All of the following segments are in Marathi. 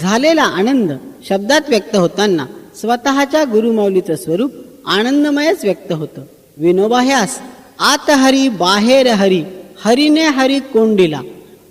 झालेला आनंद शब्दात व्यक्त होताना स्वतःच्या गुरुमौलीचं स्वरूप आनंदमयच व्यक्त होतं. विनोबा ह्यास आत हरी बाहेर हरी हरीने हरी कोंडीला.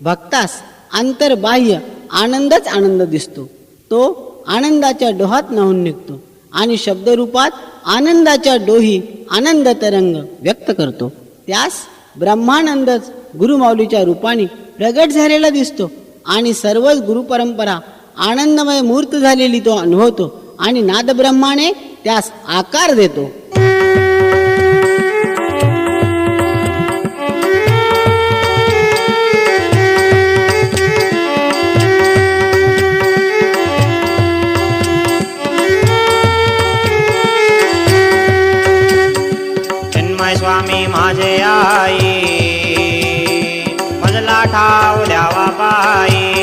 भक्तास आंतरबाह्य आनंदच आनंद दिसतो. तो आनंदाच्या डोहात नाहून निघतो आणि शब्दरूपात आनंदाच्या डोही आनंद तरंग व्यक्त करतो. त्यास ब्रह्मानंदच गुरुमाऊलीच्या रूपाने प्रगट झालेला दिसतो आणि सर्वच गुरुपरंपरा आनंदमय मूर्त झालेली तो अनुभवतो आणि नादब्रह्माने त्यास आकार देतो. स्वामी माझे आई मजला ठाव द्यावा बाई.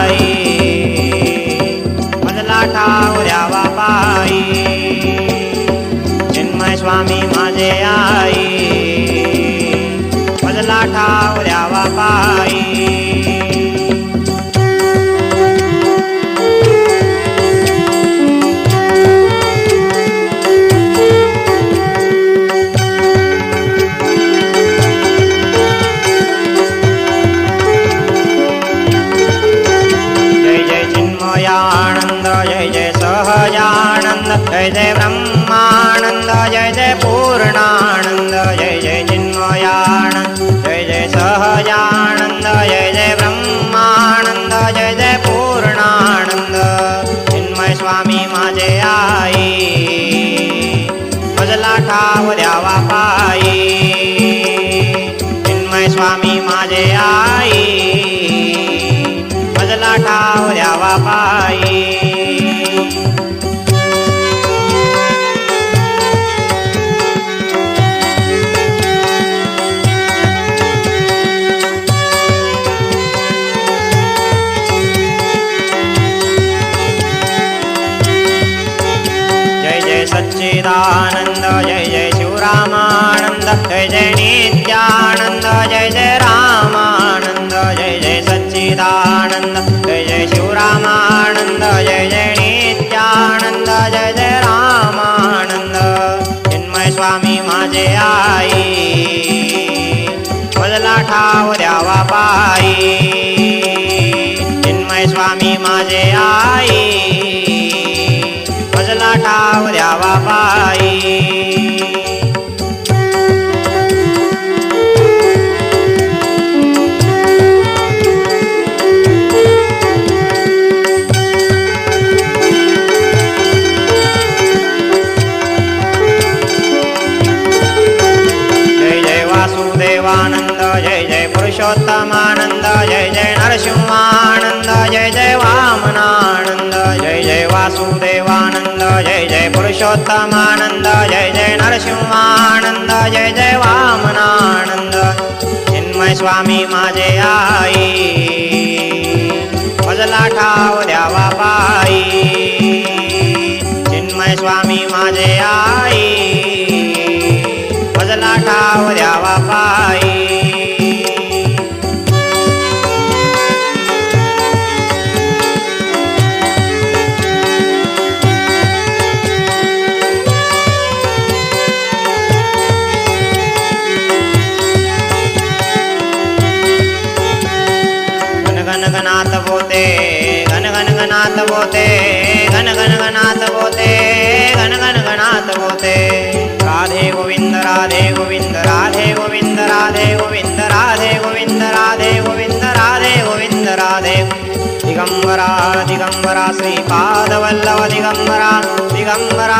स्वामी माझे आई. मजला ठाव द्यावा पायी जय जय ठाव द्यावा पायी. चिन्मय स्वामी माझे आई. भजला ठाव द्यावा पायी. जय जय नित्यानंद जय जय रामानंद जय जय सच्चिदानंद जय जय शिवरामानंद जय जय नित्यानंद जय जय रामानंद. चिन्मय स्वामी माझे आई बदला ठाव द्यावा पायी. चिन्मय स्वामी माझे आई पुरुषोत्तमानंद जय जय नरसिंहानंद जय जय वामनानंद जय जय वासुदेवानंद जय जय पुरुषोत्तमानंद जय जय नरसिंहानंद जय जय वामनानंद। चिन्मय स्वामी माझे आई भजला ठाव द्यावा बाई चिन्मय स्वामी माझे आई भजला ठाव द्यावा बाई గణగణగణాత పోతే గణగణగణాత పోతే గణగణగణాత పోతే గణగణగణాత పోతే. రాధే గోవింద రాధే గోవింద రాధే గోవింద రాధే గోవింద రాధే గోవింద రాధే గోవింద రాధే గోవింద రాధే దిగంబరా దిగంబరా శ్రీపాదవల్లవ దిగంబరా దిగంబరా.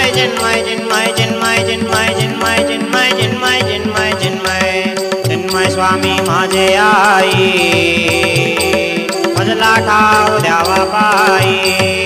जन्माय जन्माय जन्माय जन्माय जन्माय जन्माय जन्माय जन्माय जन्माय जन्माय स्वामी माझे आई मजला ठाव द्यावा पायी